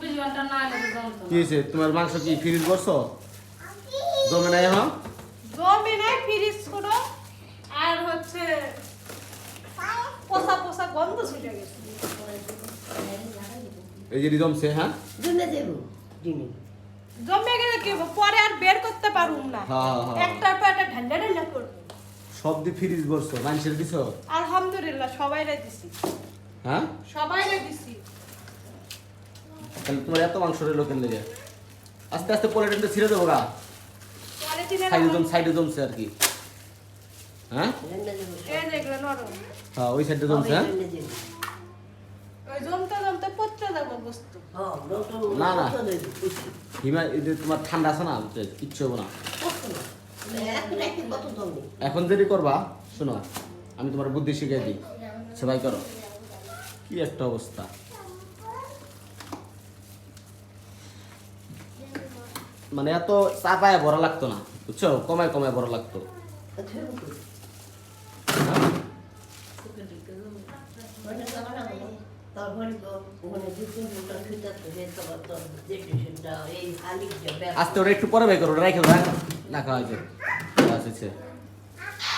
কি। হয়েছে? তোমার মাংস কি ফ্রিজ করছ? জমে নাই এখন? জমে নাই ফ্রিজ করো। আর হচ্ছে পোষা পোষা গন্ধ ছিটে গেছে। এই যে জমছে হ্যাঁ? দিনে দেবো দিনে জমে গেলে কি পরে আর বের করতে পারুম না। হ্যাঁ, হ্যাঁ। একটার পর একটা ঠান্ডা ঠান্ডা করব। সব দিয়ে ফ্রিজ করছ মানুষের দিছ আলহামদুলিল্লাহ সবাই দিছি। হ্যাঁ? সবাই দিছি। তাহলে তোমার এত মাংস রইল কেন লেগে আস্তে আস্তে পলিটিনটা ছিঁড়ে দেবো গা। সাইডে জম সাইডে জমছে আর কি। হ্যাঁ? হ্যাঁ ওই সাইডে জমছে হ্যাঁ? হ্যাঁ না, না। হিমা তোমার ঠান্ডা আছে না কিচ্ছু হব না। এখন দেরি করবা শোনো। আমি তোমার বুদ্ধি শিখিয়ে দিই। সবাই করো। কি একটা অবস্থা। মানে এত চাপায় ভরা লাগতো না বুঝছ? কমায় কমায় ভরা লাগতো। আস্তে ওটা একটু পরে বাই করো ওটা রেখে দাও না খাওয়া হয়েছে। আছে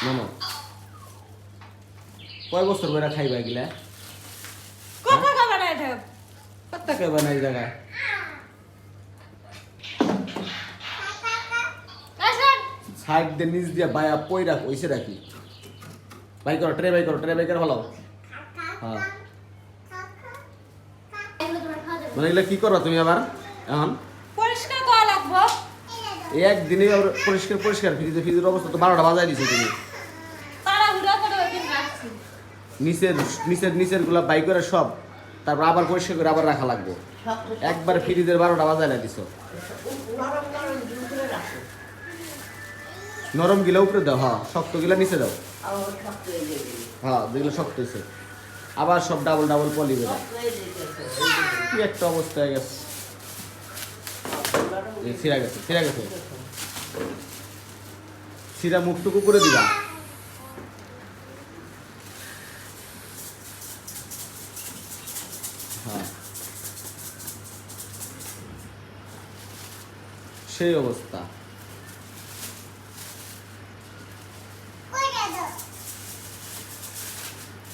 মামা কয় বছর করে খাইবা এগুলা? কথা খাবার না খাইবা না এই জায়গায় সাইড দিয়ে নিচ দিয়ে বায়া পই রাখ ওইসে রাখি বাই করো ট্রে বাই করো ট্রে বাই করে ভালো হ্যাঁ। মানে এগুলা কি করো তুমি আবার? এখন? পরিষ্কার করা লাগবো। একদিনে আবার পরিষ্কার পরিষ্কার ফ্রিজে ফ্রিজের অবস্থা তো বারোটা বাজায় দিছো তুমি। নিচের নিচের নিচেরগুলা বাই করে সব তারপর আবার পরিষ্কার করে আবার রাখা লাগবে। একবার ফ্রিজের বারোটা বাজায় দিছো। নরম গিলা উপরে দাও হ্যাঁ শক্ত গিলা নিচে দাও। হয়ে যেগুলো শক্ত হয়েছে। আবার সব ডাবল ডাবল পলি বেরো কি একটা অবস্থা হয়ে গেছে ছিঁড়া গেছে ছিঁড়া গেছে। ছিঁড়া মুখটুকু করে দিবা। হ্যাঁ। সেই অবস্থা।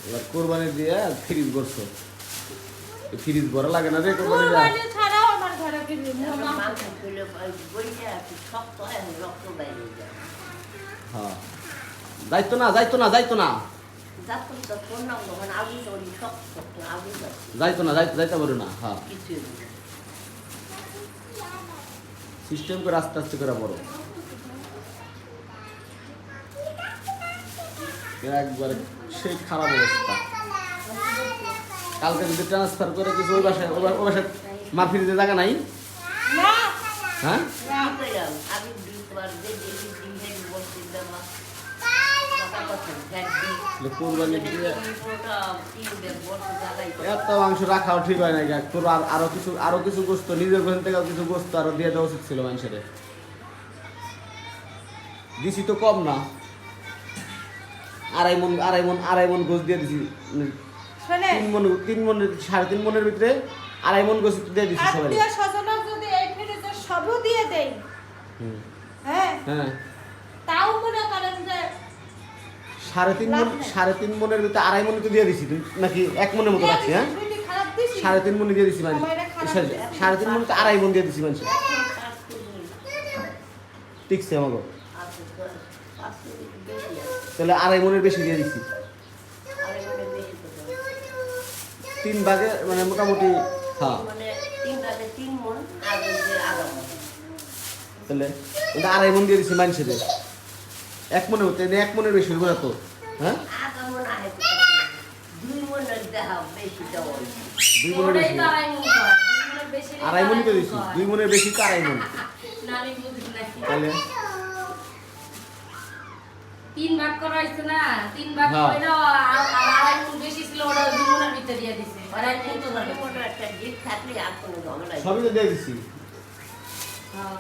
এবার কোরবানি দিয়ে ফ্রিজ করছ ফ্রিজ ভরা লাগে না রে কোরবানি হয় রক্ত বাইরে যায় হ্যাঁ। যাইতো না যাইতো না যাইতো না। যাচ্ছে যাইতো না যাইতে যাইতে পারো না হ্যাঁ। সিস্টেম করে আস্তে আস্তে করে বড়। একবারে সেই খারাপ অবস্থা। কালকে যদি ট্রান্সফার করে কিছু ওই বাসায় ওই বাসায় মার ফিরিতে জায়গা নাই? হ্যাঁ? এত মাংস রাখাও ঠিক হয় না। তোর আর আরও কিছু আরও কিছু গোস্ত, নিজের ঘর থেকে কিছু গোস্ত আরও দিয়ে দেওয়া উচিত ছিল মানুষের। দিছি তো কম না। আড়াই মন আড়াই মন আড়াই মন গোস দিয়ে দিছি। তিন মন তিন মন সাড়ে তিন মনের ভিতরে আড়াই মন গোস দিয়ে দিছি সবাই যদি এই ফ্রিজে সবও দিয়ে দেই হ্যাঁ? হ্যাঁ। তাও মনে করেন যে সাড়ে তিন মন সাড়ে তিন মনের ভিতরে আড়াই মনে তো দিয়ে দিছি নাকি এক মনের মতো রাখছি হ্যাঁ? সাড়ে তিন মনে দিয়ে দিছি আমার সরি, সাড়ে তিন মনে তো আড়াই মন দিয়ে দিছি মানুষ ঠিকছে আমাকে তাহলে আড়াই মনের বেশি দিয়ে দিছি। তিন ভাগে মানে মোটামুটি হ্যাঁ। মানে মন তাহলে ওটা আড়াই মন দিয়ে দিছি মানুষের। এক মনে হতে এক মনের বেশি হইব না তো? হ্যাঁ? মন দুই মনের বেশি। দুই মনের বেশি তো আড়াই কর। দিছি। মণ কর। দুই মনের বেশি তো আড়াই মন। তাহলে তিন ভাগ করা হয়েছে না? তিন ভাগ। করে আড়াই মণ বেশি ছিল ওটা দুই ভিতরে দিয়ে দিছে। আড়াই মণ তো একটা জিপ থাকলে আর কোনো ঝামেলা সবই তো দিয়ে দিছি। হ্যাঁ।